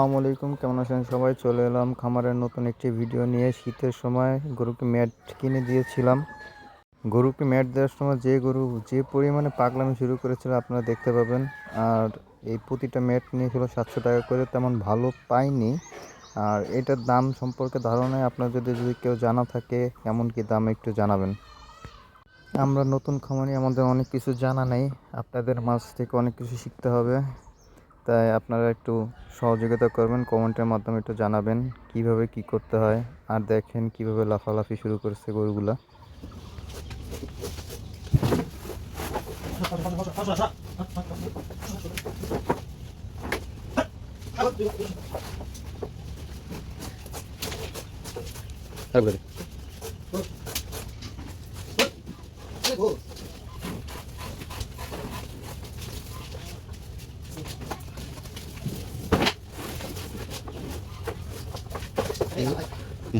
আসসালামু আলাইকুম, কেমন আছেন সবাই? চলে এলাম খামারের নতুন একটি ভিডিও নিয়ে। শীতের সময় গরুকে ম্যাট কিনে দিয়েছিলাম। গরুকে ম্যাট দেওয়ার সময় যে গরু যে পরিমাণে পাগলামি শুরু করেছিল আপনারা দেখতে পাবেন। আর এই প্রতিটা ম্যাট নিয়েছিল সাতশো টাকা করে, তেমন ভালো পাইনি। আর এটার দাম সম্পর্কে ধারণায় আপনার যদি যদি কেউ জানা থাকে কেমন কি দাম একটু জানাবেন। আমরা নতুন খামারি, আমাদের অনেক কিছু জানা নেই। আপনাদের মাছ থেকে অনেক কিছু শিখতে হবে। তাই আপনারা একটু সহযোগিতা করবেন, কমেন্টের মাধ্যমে একটু জানাবেন কীভাবে কি করতে হয় আর দেখেন কীভাবে লাফালাফি শুরু করেছে গরুগুলা। তারপরে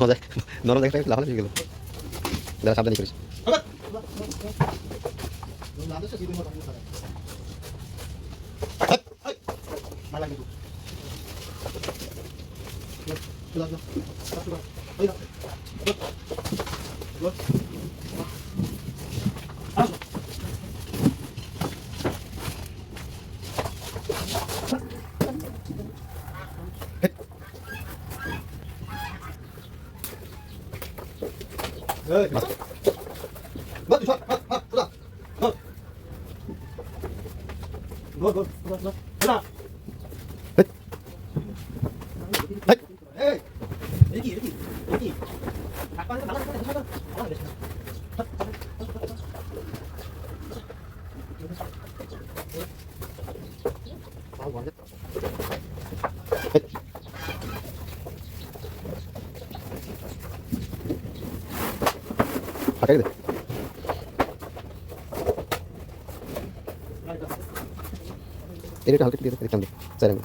মজা নরম একটা লাফালাফি গেল। দাদা সাবধানে করিস। 에이, 맞아. 맞, 좋아. 맞, കരുത് ഇരുട്ട് ആൾക്കിട്ട് തീരെ കളിക്കാൻ സരങ്ങൾ